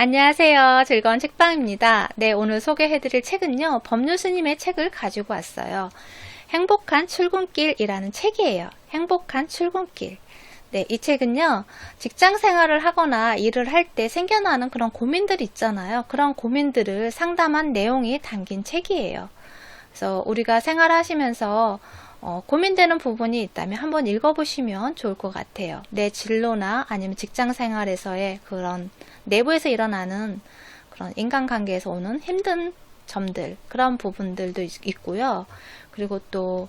안녕하세요. 즐거운 책방입니다. 네, 오늘 소개해드릴 책은요, 법률 스님의 책을 가지고 왔어요. 행복한 출근길이라는 책이에요. 행복한 출근길. 네, 이 책은요, 직장 생활을 하거나 일을 할 때 생겨나는 그런 고민들 있잖아요. 그런 고민들을 상담한 내용이 담긴 책이에요. 그래서 우리가 생활하시면서 어, 고민되는 부분이 있다면 한번 읽어보시면 좋을 것 같아요. 내 진로나 아니면 직장 생활에서의 그런 내부에서 일어나는 그런 인간관계에서 오는 힘든 점들, 그런 부분들도 있, 있고요. 그리고 또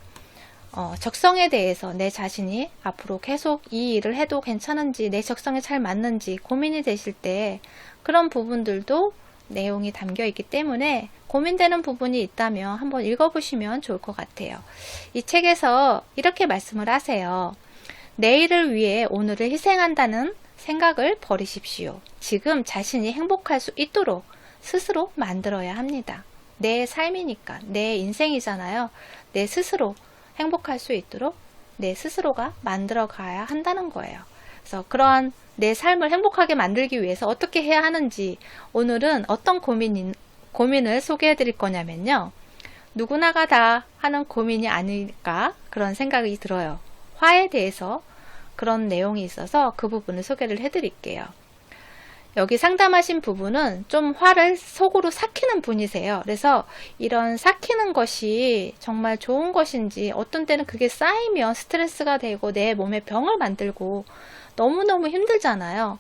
어, 적성에 대해서 내 자신이 앞으로 계속 이 일을 해도 괜찮은지, 내 적성에 잘 맞는지 고민이 되실 때 그런 부분들도 내용이 담겨 있기 때문에 고민되는 부분이 있다면 한번 읽어보시면 좋을 것 같아요. 이 책에서 이렇게 말씀을 하세요. 내일을 위해 오늘을 희생한다는 생각을 버리십시오. 지금 자신이 행복할 수 있도록 스스로 만들어야 합니다. 내 삶이니까, 내 인생이잖아요. 내 스스로 행복할 수 있도록 내 스스로가 만들어 가야 한다는 거예요. 그래서 그러한 내 삶을 행복하게 만들기 위해서 어떻게 해야 하는지 오늘은 어떤 고민, 고민을 소개해 드릴 거냐면요. 누구나가 다 하는 고민이 아닐까 그런 생각이 들어요. 화에 대해서 그런 내용이 있어서 그 부분을 소개를 해 드릴게요. 여기 상담하신 부분은 좀 화를 속으로 삭히는 분이세요. 그래서 이런 삭히는 것이 정말 좋은 것인지 어떤 때는 그게 쌓이면 스트레스가 되고 내 몸에 병을 만들고 너무너무 힘들잖아요.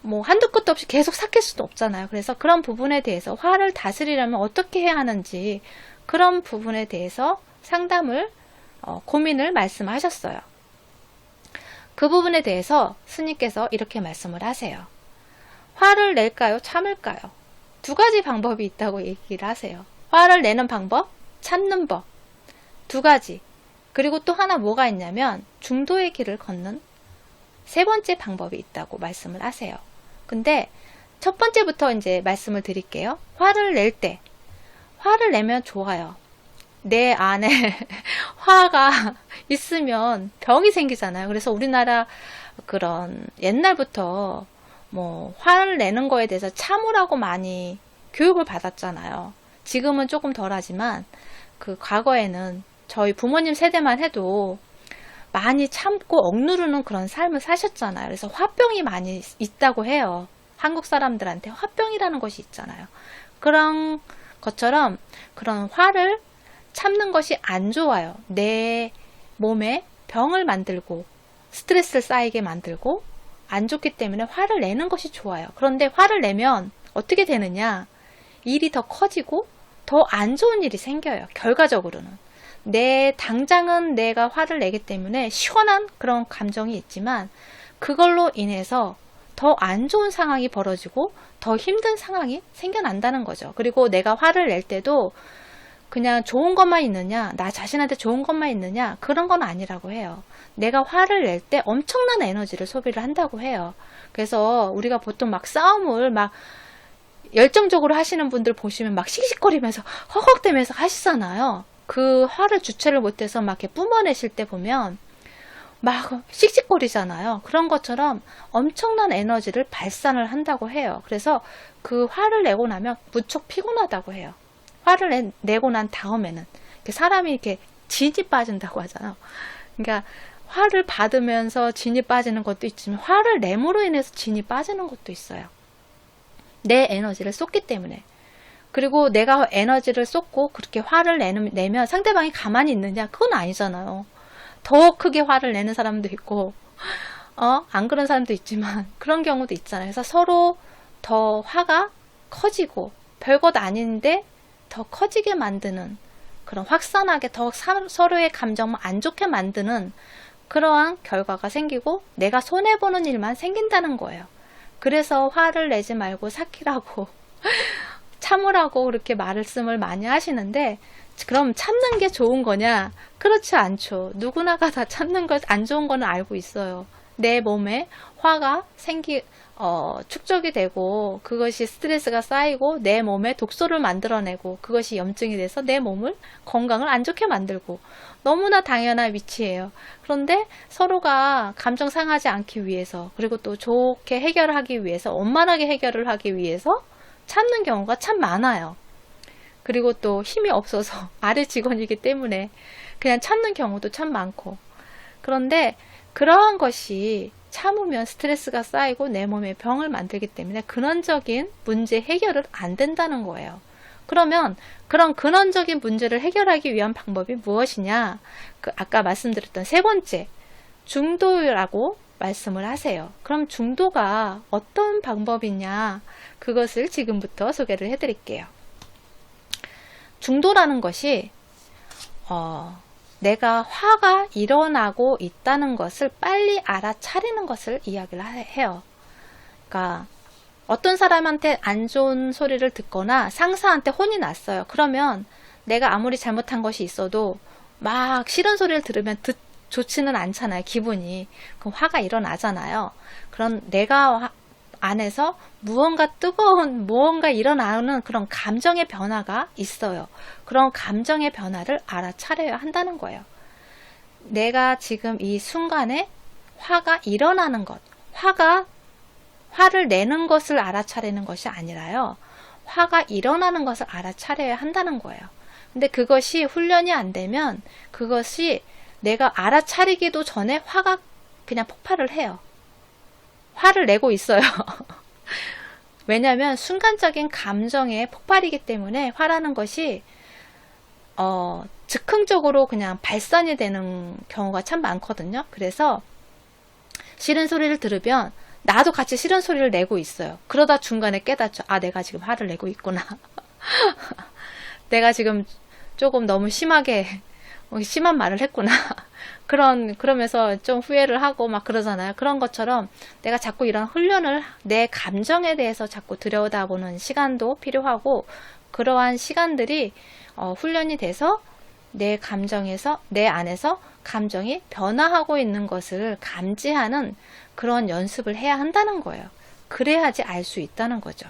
뭐 한두 끝도 없이 계속 삭힐 수도 없잖아요. 그래서 그런 부분에 대해서 화를 다스리려면 어떻게 해야 하는지 그런 부분에 대해서 상담을 어, 고민을 말씀하셨어요. 그 부분에 대해서 스님께서 이렇게 말씀을 하세요. 화를 낼까요? 참을까요? 두 가지 방법이 있다고 얘기를 하세요. 화를 내는 방법, 참는 법. 두 가지. 그리고 또 하나 뭐가 있냐면 중도의 길을 걷는 세 번째 방법이 있다고 말씀을 하세요. 근데 첫 번째부터 이제 말씀을 드릴게요. 화를 낼 때. 화를 내면 좋아요. 내 안에 화가 있으면 병이 생기잖아요. 그래서 우리나라 그런 옛날부터 뭐 화를 내는 거에 대해서 참으라고 많이 교육을 받았잖아요. 지금은 조금 덜하지만 그 과거에는 저희 부모님 세대만 해도 많이 참고 억누르는 그런 삶을 사셨잖아요. 그래서 화병이 많이 있다고 해요. 한국 사람들한테 화병이라는 것이 있잖아요. 그런 것처럼 그런 화를 참는 것이 안 좋아요. 내 몸에 병을 만들고 스트레스를 쌓이게 만들고 안 좋기 때문에 화를 내는 것이 좋아요. 그런데 화를 내면 어떻게 되느냐? 일이 더 커지고 더 안 좋은 일이 생겨요. 결과적으로는. 내 당장은 내가 화를 내기 때문에 시원한 그런 감정이 있지만 그걸로 인해서 더 안 좋은 상황이 벌어지고 더 힘든 상황이 생겨난다는 거죠. 그리고 내가 화를 낼 때도 그냥 좋은 것만 있느냐, 나 자신한테 좋은 것만 있느냐, 그런 건 아니라고 해요. 내가 화를 낼 때 엄청난 에너지를 소비를 한다고 해요. 그래서 우리가 보통 막 싸움을 막 열정적으로 하시는 분들 보시면 막 씩씩거리면서 허걱대면서 하시잖아요. 그 화를 주체를 못해서 막 이렇게 뿜어내실 때 보면 막 씩씩거리잖아요. 그런 것처럼 엄청난 에너지를 발산을 한다고 해요. 그래서 그 화를 내고 나면 무척 피곤하다고 해요. 화를 내, 내고 난 다음에는 사람이 이렇게 진이 빠진다고 하잖아요. 그러니까 화를 받으면서 진이 빠지는 것도 있지만 화를 내므로 인해서 진이 빠지는 것도 있어요. 내 에너지를 쏟기 때문에. 그리고 내가 에너지를 쏟고 그렇게 화를 내면 상대방이 가만히 있느냐? 그건 아니잖아요. 더 크게 화를 내는 사람도 있고, 어, 안 그런 사람도 있지만, 그런 경우도 있잖아요. 그래서 서로 더 화가 커지고, 별것 아닌데 더 커지게 만드는, 그런 확산하게 더 사, 서로의 감정을 안 좋게 만드는 그러한 결과가 생기고, 내가 손해보는 일만 생긴다는 거예요. 그래서 화를 내지 말고 삭히라고. 참으라고 그렇게 말씀을 많이 하시는데 그럼 참는 게 좋은 거냐? 그렇지 않죠. 누구나가 다 참는 것안 좋은 거는 알고 있어요. 내 몸에 화가 생기 어, 축적이 되고 그것이 스트레스가 쌓이고 내 몸에 독소를 만들어내고 그것이 염증이 돼서 내 몸을 건강을 안 좋게 만들고 너무나 당연한 위치예요. 그런데 서로가 감정 상하지 않기 위해서 그리고 또 좋게 해결을 하기 위해서 원만하게 해결을 하기 위해서 참는 경우가 참 많아요. 그리고 또 힘이 없어서 아래 직원이기 때문에 그냥 참는 경우도 참 많고 그런데 그러한 것이 참으면 스트레스가 쌓이고 내 몸에 병을 만들기 때문에 근원적인 문제 해결은 안 된다는 거예요. 그러면 그런 근원적인 문제를 해결하기 위한 방법이 무엇이냐? 그 아까 말씀드렸던 세 번째 중도라고 말씀을 하세요. 그럼 중도가 어떤 방법이냐? 그것을 지금부터 소개를 해드릴게요. 중도라는 것이 어, 내가 화가 일어나고 있다는 것을 빨리 알아차리는 것을 이야기를 하- 해요. 그러니까 어떤 사람한테 안 좋은 소리를 듣거나 상사한테 혼이 났어요. 그러면 내가 아무리 잘못한 것이 있어도 막 싫은 소리를 들으면 듣, 좋지는 않잖아요. 기분이. 그럼 화가 일어나잖아요. 그런 내가 화- 안에서 무언가 뜨거운 무언가 일어나는 그런 감정의 변화가 있어요. 그런 감정의 변화를 알아차려야 한다는 거예요. 내가 지금 이 순간에 화가 일어나는 것, 화가 화를 내는 것을 알아차리는 것이 아니라요. 화가 일어나는 것을 알아차려야 한다는 거예요. 근데 그것이 훈련이 안 되면 그것이 내가 알아차리기도 전에 화가 그냥 폭발을 해요. 화를 내고 있어요. 왜냐하면 순간적인 감정의 폭발이기 때문에 화라는 것이 어, 즉흥적으로 그냥 발산이 되는 경우가 참 많거든요. 그래서 싫은 소리를 들으면 나도 같이 싫은 소리를 내고 있어요. 그러다 중간에 깨닫죠. 아, 내가 지금 화를 내고 있구나. 내가 지금 조금 너무 심하게 어, 심한 말을 했구나. 그런 그러면서 좀 후회를 하고 막 그러잖아요. 그런 것처럼 내가 자꾸 이런 훈련을 내 감정에 대해서 자꾸 들여다보는 시간도 필요하고 그러한 시간들이 어, 훈련이 돼서 내 감정에서 내 안에서 감정이 변화하고 있는 것을 감지하는 그런 연습을 해야 한다는 거예요. 그래야지 알 수 있다는 거죠.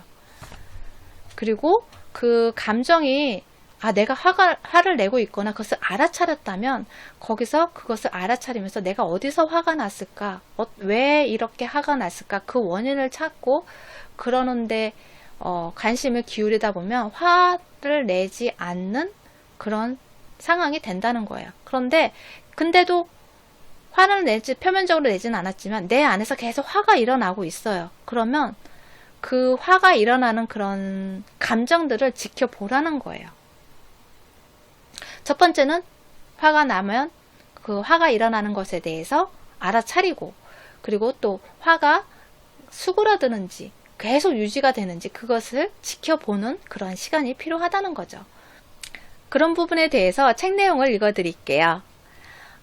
그리고 그 감정이 아 내가 화가 화를 내고 있거나 그것을 알아차렸다면 거기서 그것을 알아차리면서 내가 어디서 화가 났을까 어, 왜 이렇게 화가 났을까 그 원인을 찾고 그러는데 어, 관심을 기울이다 보면 화를 내지 않는 그런 상황이 된다는 거예요. 그런데 근데도 화를 내지 표면적으로 내지는 않았지만 내 안에서 계속 화가 일어나고 있어요. 그러면 그 화가 일어나는 그런 감정들을 지켜보라는 거예요. 첫 번째는 화가 나면 그 화가 일어나는 것에 대해서 알아차리고 그리고 또 화가 수그러드는지 계속 유지가 되는지 그것을 지켜보는 그런 시간이 필요하다는 거죠. 그런 부분에 대해서 책 내용을 읽어 드릴게요.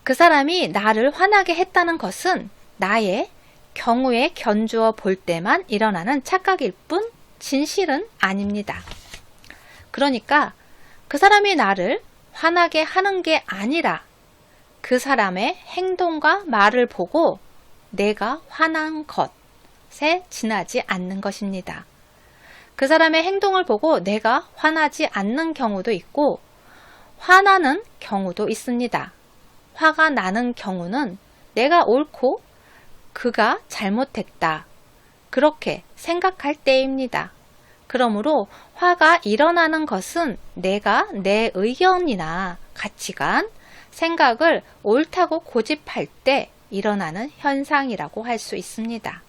그 사람이 나를 화나게 했다는 것은 나의 경우에 견주어 볼 때만 일어나는 착각일 뿐 진실은 아닙니다. 그러니까 그 사람이 나를 화나게 하는 게 아니라 그 사람의 행동과 말을 보고 내가 화난 것에 지나지 않는 것입니다. 그 사람의 행동을 보고 내가 화나지 않는 경우도 있고 화나는 경우도 있습니다. 화가 나는 경우는 내가 옳고 그가 잘못했다. 그렇게 생각할 때입니다. 그러므로 화가 일어나는 것은 내가 내 의견이나 가치관, 생각을 옳다고 고집할 때 일어나는 현상이라고 할 수 있습니다.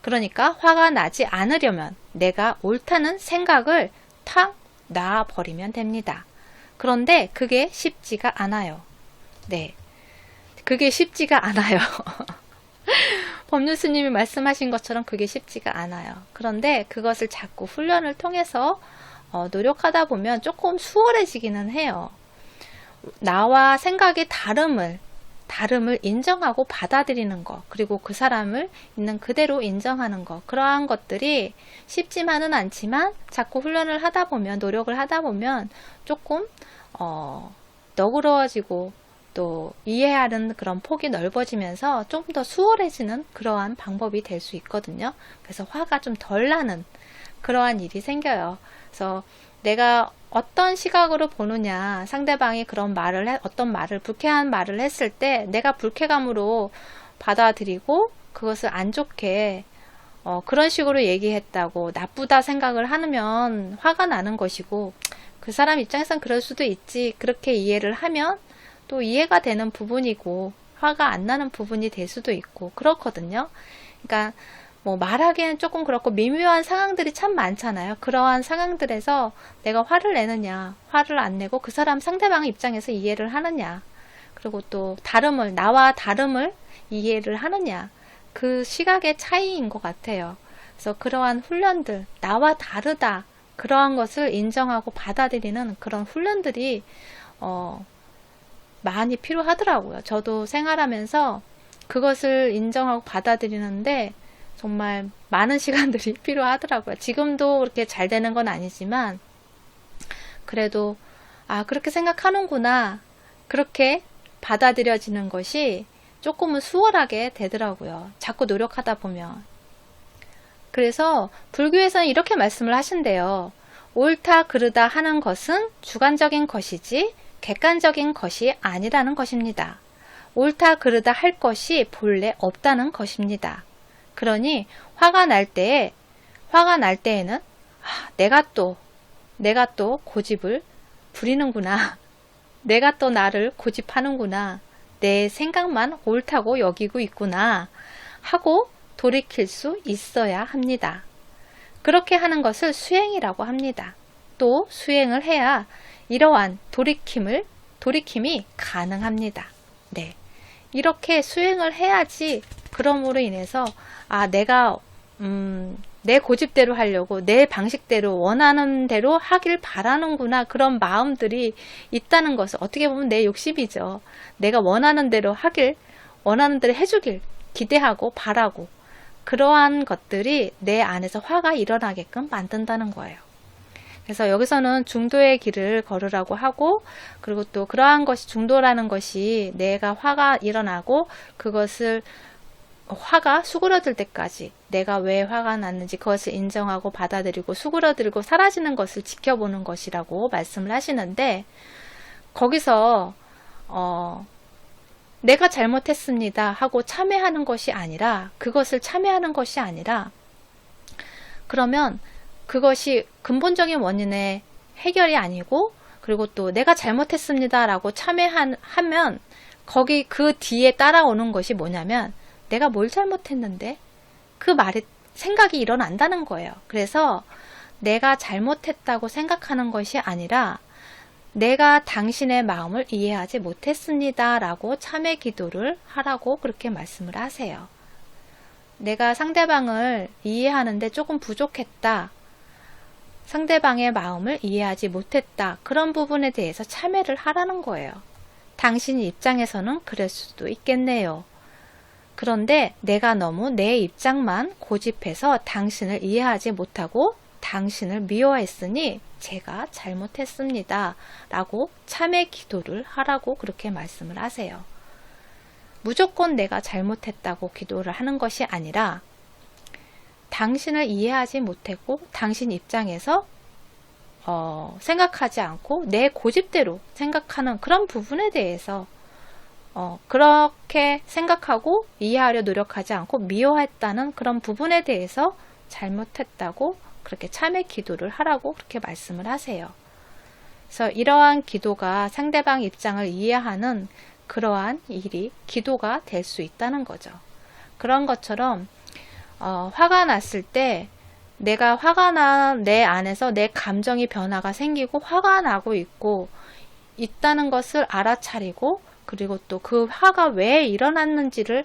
그러니까 화가 나지 않으려면 내가 옳다는 생각을 탁 놔버리면 됩니다. 그런데 그게 쉽지가 않아요. 네. 그게 쉽지가 않아요. 법률 스님이 말씀하신 것처럼 그게 쉽지가 않아요. 그런데 그것을 자꾸 훈련을 통해서 어, 노력하다 보면 조금 수월해지기는 해요. 나와 생각의 다름을 다름을 인정하고 받아들이는 것, 그리고 그 사람을 있는 그대로 인정하는 것, 그러한 것들이 쉽지만은 않지만 자꾸 훈련을 하다 보면, 노력을 하다 보면 조금, 어, 너그러워지고 또 이해하는 그런 폭이 넓어지면서 좀 더 수월해지는 그러한 방법이 될 수 있거든요. 그래서 화가 좀 덜 나는 그러한 일이 생겨요. 그래서 내가 어떤 시각으로 보느냐, 상대방이 그런 말을, 해, 어떤 말을, 불쾌한 말을 했을 때 내가 불쾌감으로 받아들이고 그것을 안 좋게 어, 그런 식으로 얘기했다고 나쁘다 생각을 하면 화가 나는 것이고 그 사람 입장에선 그럴 수도 있지. 그렇게 이해를 하면 또 이해가 되는 부분이고 화가 안 나는 부분이 될 수도 있고 그렇거든요. 그러니까 뭐 말하기엔 조금 그렇고 미묘한 상황들이 참 많잖아요. 그러한 상황들에서 내가 화를 내느냐, 화를 안 내고 그 사람 상대방 입장에서 이해를 하느냐, 그리고 또 다름을, 나와 다름을 이해를 하느냐, 그 시각의 차이인 것 같아요. 그래서 그러한 훈련들, 나와 다르다, 그러한 것을 인정하고 받아들이는 그런 훈련들이, 어, 많이 필요하더라고요. 저도 생활하면서 그것을 인정하고 받아들이는데 정말 많은 시간들이 필요하더라고요. 지금도 그렇게 잘 되는 건 아니지만 그래도 아 그렇게 생각하는구나 그렇게 받아들여지는 것이 조금은 수월하게 되더라고요. 자꾸 노력하다 보면 그래서 불교에서는 이렇게 말씀을 하신대요. 옳다 그르다 하는 것은 주관적인 것이지 객관적인 것이 아니라는 것입니다. 옳다 그르다 할 것이 본래 없다는 것입니다. 그러니 화가 날 때에 화가 날 때에는 아, 내가 또 내가 또 고집을 부리는구나. 내가 또 나를 고집하는구나. 내 생각만 옳다고 여기고 있구나. 하고 돌이킬 수 있어야 합니다. 그렇게 하는 것을 수행이라고 합니다. 또 수행을 해야 이러한 돌이킴을 돌이킴이 가능합니다. 네. 이렇게 수행을 해야지 그럼으로 인해서 아 내가 음, 내 고집대로 하려고 내 방식대로 원하는 대로 하길 바라는구나 그런 마음들이 있다는 것을 어떻게 보면 내 욕심이죠. 내가 원하는 대로 하길 원하는 대로 해주길 기대하고 바라고 그러한 것들이 내 안에서 화가 일어나게끔 만든다는 거예요. 그래서 여기서는 중도의 길을 걸으라고 하고 그리고 또 그러한 것이 중도라는 것이 내가 화가 일어나고 그것을 화가 수그러들 때까지 내가 왜 화가 났는지 그것을 인정하고 받아들이고 수그러들고 사라지는 것을 지켜보는 것이라고 말씀을 하시는데 거기서 어 내가 잘못했습니다 하고 참회하는 것이 아니라 그것을 참회하는 것이 아니라 그러면 그것이 근본적인 원인의 해결이 아니고 그리고 또 내가 잘못했습니다라고 참회하면 거기 그 뒤에 따라오는 것이 뭐냐면 내가 뭘 잘못했는데 그 말이 생각이 일어난다는 거예요. 그래서 내가 잘못했다고 생각하는 것이 아니라 내가 당신의 마음을 이해하지 못했습니다. 라고 참회 기도를 하라고 그렇게 말씀을 하세요. 내가 상대방을 이해하는데 조금 부족했다. 상대방의 마음을 이해하지 못했다. 그런 부분에 대해서 참회를 하라는 거예요. 당신 입장에서는 그럴 수도 있겠네요. 그런데 내가 너무 내 입장만 고집해서 당신을 이해하지 못하고 당신을 미워했으니 제가 잘못했습니다. 라고 참회 기도를 하라고 그렇게 말씀을 하세요. 무조건 내가 잘못했다고 기도를 하는 것이 아니라 당신을 이해하지 못했고 당신 입장에서 어, 생각하지 않고 내 고집대로 생각하는 그런 부분에 대해서 어, 그렇게 생각하고 이해하려 노력하지 않고 미워했다는 그런 부분에 대해서 잘못했다고 그렇게 참회 기도를 하라고 그렇게 말씀을 하세요. 그래서 이러한 기도가 상대방 입장을 이해하는 그러한 일이 기도가 될 수 있다는 거죠. 그런 것처럼 어, 화가 났을 때 내가 화가 나내 안에서 내 감정이 변화가 생기고 화가 나고 있고 있다는 것을 알아차리고 그리고 또 그 화가 왜 일어났는지를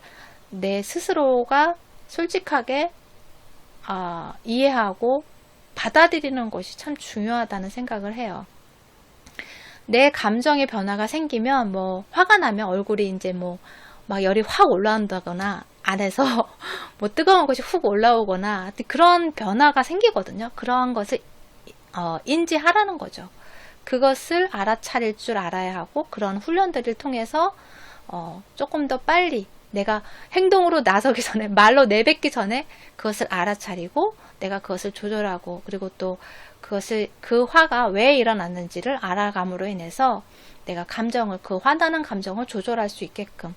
내 스스로가 솔직하게 아, 이해하고 받아들이는 것이 참 중요하다는 생각을 해요. 내 감정의 변화가 생기면 뭐 화가 나면 얼굴이 이제 뭐 막 열이 확 올라온다거나 안에서 뭐 뜨거운 것이 훅 올라오거나 그런 변화가 생기거든요. 그러한 것을 어, 인지하라는 거죠. 그것을 알아차릴 줄 알아야 하고 그런 훈련들을 통해서 어, 조금 더 빨리 내가 행동으로 나서기 전에 말로 내뱉기 전에 그것을 알아차리고 내가 그것을 조절하고 그리고 또 그것을 그 화가 왜 일어났는지를 알아감으로 인해서 내가 감정을 그 화나는 감정을 조절할 수 있게끔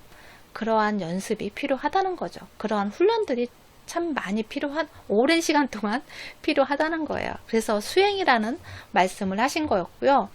그러한 연습이 필요하다는 거죠. 그러한 훈련들이 참 많이 필요한 오랜 시간 동안 필요하다는 거예요. 그래서 수행이라는 말씀을 하신 거였고요.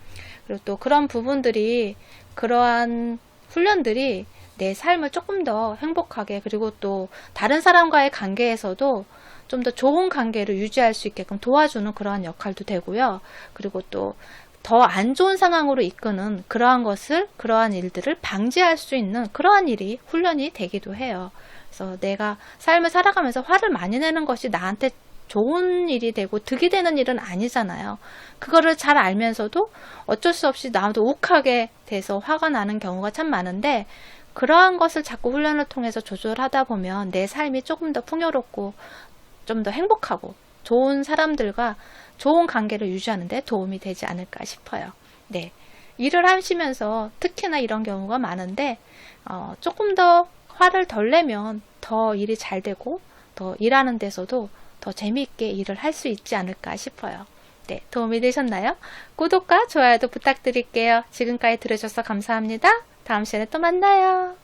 그리고 또 그런 부분들이 그러한 훈련들이 내 삶을 조금 더 행복하게 그리고 또 다른 사람과의 관계에서도 좀 더 좋은 관계를 유지할 수 있게끔 도와주는 그러한 역할도 되고요. 그리고 또 더 안 좋은 상황으로 이끄는 그러한 것을 그러한 일들을 방지할 수 있는 그러한 일이 훈련이 되기도 해요. 그래서 내가 삶을 살아가면서 화를 많이 내는 것이 나한테 좋은 일이 되고 득이 되는 일은 아니잖아요. 그거를 잘 알면서도 어쩔 수 없이 나도 욱하게 돼서 화가 나는 경우가 참 많은데 그러한 것을 자꾸 훈련을 통해서 조절하다 보면 내 삶이 조금 더 풍요롭고 좀 더 행복하고 좋은 사람들과 좋은 관계를 유지하는 데 도움이 되지 않을까 싶어요. 네. 일을 하시면서 특히나 이런 경우가 많은데, 어, 조금 더 화를 덜 내면 더 일이 잘 되고, 더 일하는 데서도 더 재미있게 일을 할 수 있지 않을까 싶어요. 네. 도움이 되셨나요? 구독과 좋아요도 부탁드릴게요. 지금까지 들으셔서 감사합니다. 다음 시간에 또 만나요.